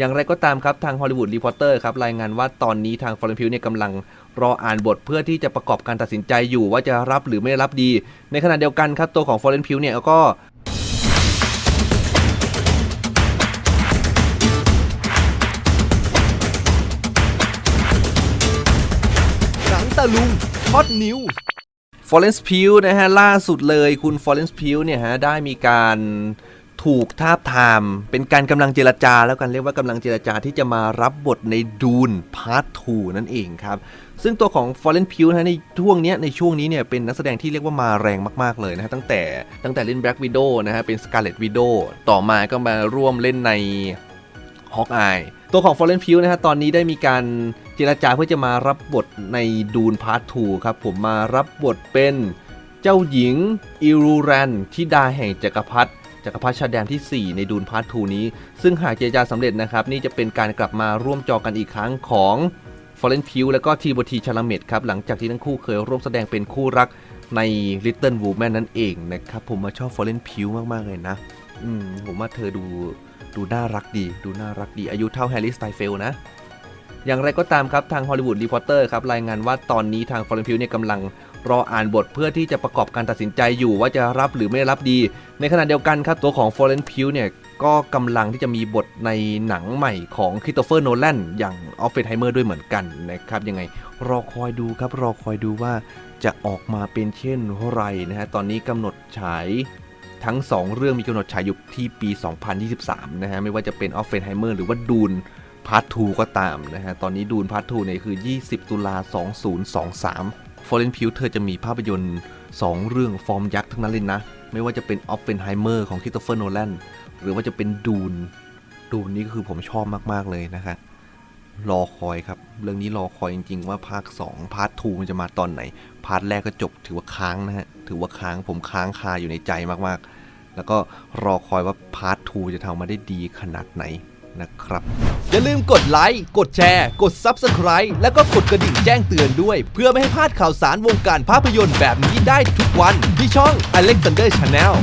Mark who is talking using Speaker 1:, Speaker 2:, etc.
Speaker 1: อย่างไรก็ตามครับทางฮอลลีวูดรีพอร์เตอร์ครับรายงานว่าตอนนี้ทางฟอร์เรนพิวเนี่ยกำลังรออ่านบทเพื่อที่จะประกอบการตัดสินใจอยู่ว่าจะรับหรือไม่รับดี ในขณะเดียวกันครับตัวของฟอร์เรนพิวเนี่ยก็
Speaker 2: หนังตะลุงฮอตนิว
Speaker 1: ฟอร์เรนซ์พิวนะฮะล่าสุดเลยคุณฟอร์เรนซ์พิวเนี่ยฮะได้มีการ ถูกทาบทาม เป็นการกำลังเจรจา แล้วกันเรียกว่ากำลังเจรจาที่จะมารับบทในดูนพาร์ท2นั่นเองครับ ซึ่งตัวของฟอร์เรนพิวนะในช่วงนี้ในช่วงนี้เนี่ยเป็นนักแสดงที่เรียกว่ามาแรงมากๆเลยนะฮะตั้งแต่ตั้งแต่เล่นแบล็กวิดโอนะฮะเป็นสกาเลตวิดโอต่อมาก็มาร่วมเล่นในฮอกอายตัวของ Fallen Field นะฮะตอนนี้ได้มีการเจรจาเพื่อจะมารับบทในดูนพาร์ท2ครับผมมารับบทเป็นเจ้าหญิงอิรูแรนทิดาแห่งจักรพรรดิ จักรพรรดิชาแดนที่ 4 ในดูนพาร์ท2นี้ ซึ่งหากเจรจาสำเร็จนะครับ นี่จะเป็นการกลับมาร่วมจอกันอีกครั้งของ Fallen Field และก็ทีโบทีชาลเมตครับ หลังจากที่ทั้งคู่เคยร่วมแสดงเป็นคู่รักใน Little Woman นั่นเองนะครับ ผมมาชอบ Fallen Field มาก ๆ เลยนะ อืมผมว่าเธอดูดูน่ารักดี ดูน่ารักดีอายุเท่าแฮร์รี่สไตเฟลนะ อย่างไรก็ตามครับทางฮอลลีวูดรีพอร์เตอร์ครับรายงานว่าตอนนี้ทางฟอร์เรนพิวเนี่ยกำลังรออ่านบทเพื่อที่จะประกอบการตัดสินใจอยู่ว่าจะรับหรือไม่รับดี ในขณะเดียวกันครับตัวของฟอร์เรนพิวเนี่ยก็กำลังที่จะมีบทในหนังใหม่ของคริสโตเฟอร์โนแลนอย่างออฟเฟนไฮเมอร์ด้วยเหมือนกันนะครับยังไงรอคอยดูครับรอคอยดูว่าจะออกมาเป็นเช่นไรนะฮะตอนนี้กำหนดฉายทั้ง 2 เรื่องมีกำหนดฉายอยู่ที่ปี 2023 นะฮะ ไม่ว่าจะเป็น o f f e n h e i m e r หรือว่าดูน พาร์ท2ก็ตามนะฮะ ตอนนี้ดูนพาร์ท2เนี่ยคือ 20 ตุลา 2023 f o r e n p i w เธอจะมีภาพยนตร์ 2 เรื่องฟอร์มยักษ์ทั้งนั้นเลยนะ ไม่ว่าจะเป็น o f f e n h e i m e r ของ Christopher Nolan หรือว่าจะเป็นดูน ดูนนี่ก็คือผมชอบมาก ๆ เลยนะคะรอคอยครับ เรื่องนี้รอคอยจริง ๆ ว่าภาค 2 พาร์ท 2 มันจะมาตอนไหน พาร์ทแรกก็จบถือว่าค้างนะฮะ ถือว่าค้างผมค้างคาอยู่ในใจมากๆ แล้วก็รอคอยว่าพาร์ท 2 จะทำมาได้ดีขนาดไหน นะครับ
Speaker 2: อย่าลืมกดไลค์ กดแชร์ กด Subscribe แล้วก็กดกระดิ่งแจ้งเตือนด้วย เพื่อไม่ให้พลาดข่าวสารวงการภาพยนตร์แบบนี้ได้ทุกวันที่ช่อง Alexander Channel